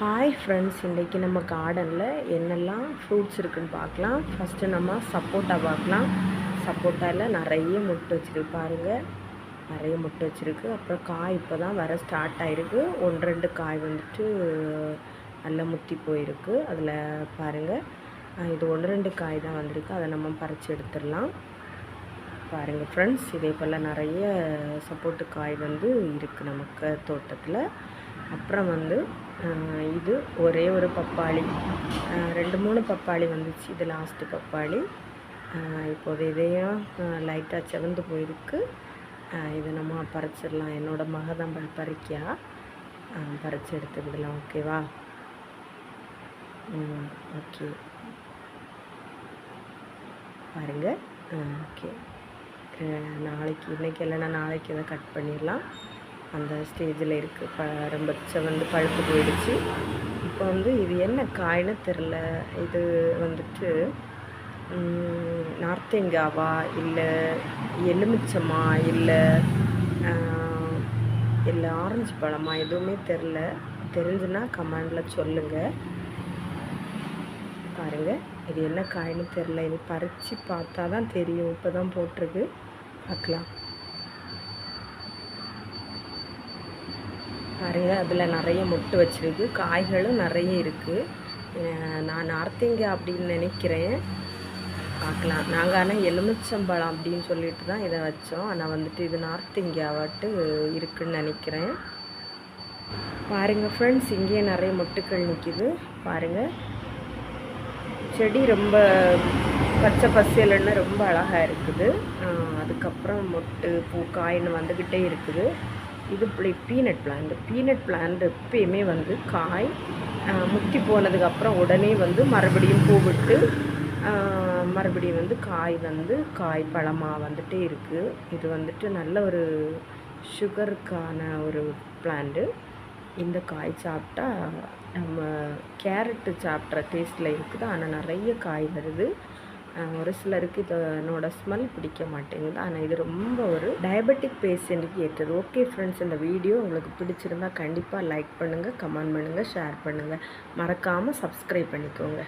Hi friends இன்றைக்கி நம்ம கார்டனில் என்னெல்லாம் ஃப்ரூட்ஸ் இருக்குதுன்னு பார்க்கலாம். ஃபஸ்ட்டு நம்ம சப்போட்டா பார்க்கலாம். சப்போட்டாவில் நிறைய முட்டை வச்சுருக்கு பாருங்கள் நிறைய முட்டை வச்சுருக்கு. அப்புறம் காய் இப்போ தான் வர ஸ்டார்ட் ஆகிருக்கு ஒன்று ரெண்டு காய் வந்துட்டு நல்லா முத்தி போயிருக்கு. அதில் பாருங்கள் இது ஒன்று ரெண்டு காய் தான் வந்திருக்கு. அதை நம்ம பறித்து எடுத்துடலாம். பாருங்கள் ஃப்ரெண்ட்ஸ் இதே போல் நிறைய சப்போட்டு காய் வந்து இருக்குது நமக்கு தோட்டத்தில். அப்புறம் வந்து இது ஒரே ஒரு பப்பாளி. ரெண்டு மூணு பப்பாளி வந்துச்சு. இது லாஸ்ட்டு பப்பாளி. இப்போது இதையும் லைட்டாக செவந்து போயிருக்கு. இதை நம்ம பறிச்சிடலாம். என்னோடய மக தான் பறிக்கியா பறித்து எடுத்துக்கிடலாம். ஓகேவா ஓகே பாருங்கள் ஓகே நாளைக்கு இன்றைக்கி இல்லைன்னா நாளைக்கு இதை கட் பண்ணிடலாம். அந்த ஸ்டேஜில் இருக்குது ப ரொம்ப வந்து பழுத்து போயிடுச்சு. இப்போ வந்து இது என்ன காய்னு தெரில. இது வந்துட்டு நார்த்தேங்காவா இல்லை எலுமிச்சமா இல்லை இல்லை ஆரஞ்சு பழமா? எதுவுமே தெரில. தெரிஞ்சுன்னா கமெண்டில் சொல்லுங்கள் பாருங்கள் இது என்ன காயின்னு தெரில. இது பறித்து பார்த்தா தான் தெரியும். இப்போ தான் போட்டிருக்கு. பார்க்கலாம். பாருங்கள் அதில் நிறைய மொட்டு வச்சுருக்கு காய்களும் நிறைய இருக்குது நான் நார்த்திங்க அப்படின்னு நினைக்கிறேன். பார்க்கலாம். நாங்கள் ஆனால் எலுமிச்சம்பழம் அப்படின்னு சொல்லிட்டு தான் இதை வச்சோம். ஆனால் வந்துட்டு இது நார்த் இந்தியாவாட்டு இருக்குதுன்னு நினைக்கிறேன். பாருங்கள் ஃப்ரெண்ட்ஸ் இங்கேயே நிறைய மொட்டுக்கள் நிற்கிது பாருங்கள் செடி ரொம்ப பச்சை பசேலுன்னு ரொம்ப அழகாக இருக்குது. அதுக்கப்புறம் மொட்டு பூ காயின்னு வந்துக்கிட்டே இருக்குது. இது பீனட் பிளான்ட் பீனட் பிளான்ட் எப்பயுமே வந்து காய் முத்தி போனதுக்கப்புறம் உடனே வந்து மறுபடியும் பூ விட்டு மறுபடியும் வந்து காய் வந்து காய் பழமாக வந்துட்டே இருக்குது இது வந்துட்டு நல்ல ஒரு சுகருக்கான ஒரு பிளான்ட்டு இந்த காய் சாப்பிட்டா நம்ம கேரட்டு சாப்பிட்ற டேஸ்ட்டில் இருக்குது. ஆனால் நிறைய காய் வருது. ஒரு சிலருக்கு இதனோட ஸ்மெல் பிடிக்க மாட்டேங்குது. ஆனால் இது ரொம்ப ஒரு டயபெட்டிக் பேஷண்ட்டுக்கு ஏற்றது. ஓகே ஃப்ரெண்ட்ஸ் இந்த வீடியோ உங்களுக்கு பிடிச்சிருந்தா கண்டிப்பாக லைக் பண்ணுங்கள் கமெண்ட் பண்ணுங்கள் ஷேர் பண்ணுங்கள் மறக்காமல் சப்ஸ்கிரைப் பண்ணிக்கோங்க.